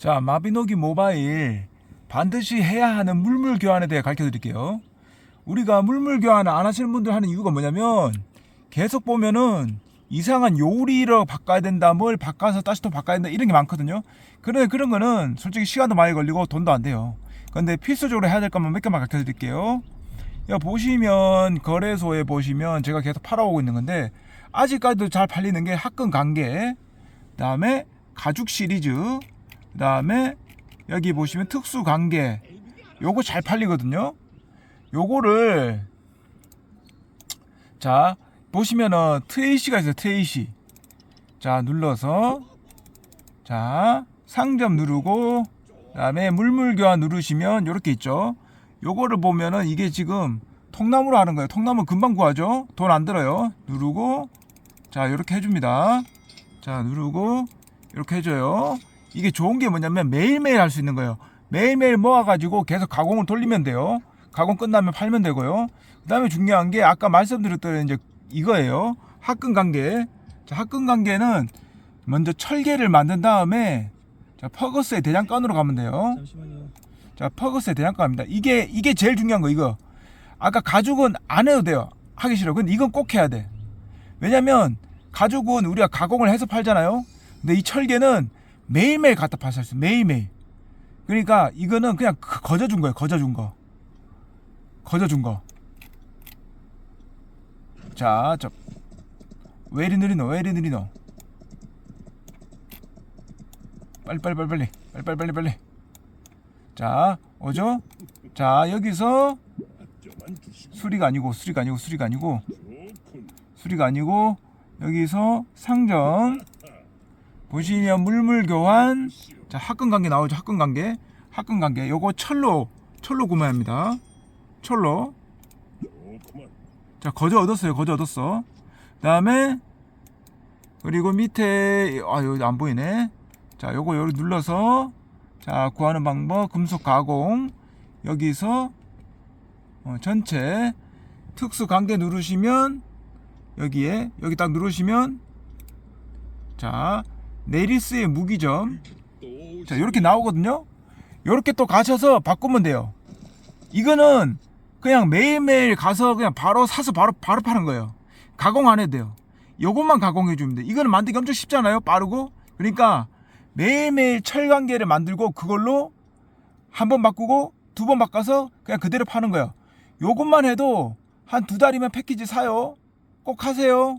자, 마비노기 모바일 반드시 해야 하는 물물 교환에 대해 가르쳐 드릴게요. 우리가 물물 교환을 안 하시는 분들 하는 이유가 뭐냐면 계속 보면은 이상한 요리로 바꿔야 된다, 뭘 바꿔서 다시 또 바꿔야 된다 이런 게 많거든요. 그런데 그런 거는 솔직히 시간도 많이 걸리고 돈도 안 돼요. 근데 필수적으로 해야 될 것만 몇 개만 가르쳐 드릴게요. 보시면 거래소에 보시면 제가 계속 팔아오고 있는 건데 아직까지도 잘 팔리는 게 학금 관계, 그다음에 가죽 시리즈, 그 다음에 여기 보시면 특수 관계, 요거 잘 팔리거든요. 요거를 자 보시면은 트레이시가 있어요. 트레이시. 자 눌러서 자 상점 누르고 그 다음에 물물 교환 누르시면 요렇게 있죠. 요거를 보면은 이게 지금 통나무로 하는 거예요. 통나무 금방 구하죠. 돈 안 들어요. 누르고 자 이렇게 해줍니다. 자 누르고 이렇게 해줘요. 이게 좋은 게 뭐냐면 매일매일 할 수 있는 거예요. 매일매일 모아가지고 계속 가공을 돌리면 돼요. 가공 끝나면 팔면 되고요. 그 다음에 중요한 게 아까 말씀드렸던 이제 이거예요. 합금 관계. 자, 합금 관계는 먼저 철계를 만든 다음에 자, 퍼거스의 대장간으로 가면 돼요. 잠시만요. 자, 퍼거스의 대장간입니다. 이게 이게 제일 중요한 거 이거. 아까 가죽은 안 해도 돼요. 하기 싫어. 근데 이건 꼭 해야 돼. 왜냐면 가죽은 우리가 가공을 해서 팔잖아요. 근데 이 철계는 매일매일 갖다 팔수 있어. 매일매일. 그러니까 이거는 그냥 그- 거저 준 거예요. 거저 준 거. 거저 준 거. 자, 저. 왜 이리 느리노? 왜 이리 느리노? 빨리 빨리 빨리 빨리 빨리 빨리 빨리 빨리. 자, 오죠? 자, 여기서 수리가 아니고 수리가 아니고 수리가 아니고 수리가 아니고 여기서 상점 보시면 물물 교환. 자 합금 관계 나오죠 합금 관계. 합금 관계 요거 철로 철로 구매합니다. 철로. 자 거저 얻었어요 거저 얻었어. 그다음에 그리고 밑에 아 여기 안 보이네. 자 요거 여기 눌러서 자 구하는 방법 금속 가공. 여기서 어, 전체 특수 관계 누르시면 여기에 여기 딱 누르시면 자 네리스의 무기점 자 이렇게 나오거든요 이렇게 또 가셔서 바꾸면 돼요 이거는 그냥 매일매일 가서 그냥 바로 사서 바로 바로 파는 거예요 가공 안 해도 돼요 요것만 가공해 주면 돼 이거는 만들기 엄청 쉽잖아요 빠르고 그러니까 매일매일 철관계를 만들고 그걸로 한 번 바꾸고 두 번 바꿔서 그냥 그대로 파는 거예요 요것만 해도 한 두 달이면 패키지 사요 꼭 하세요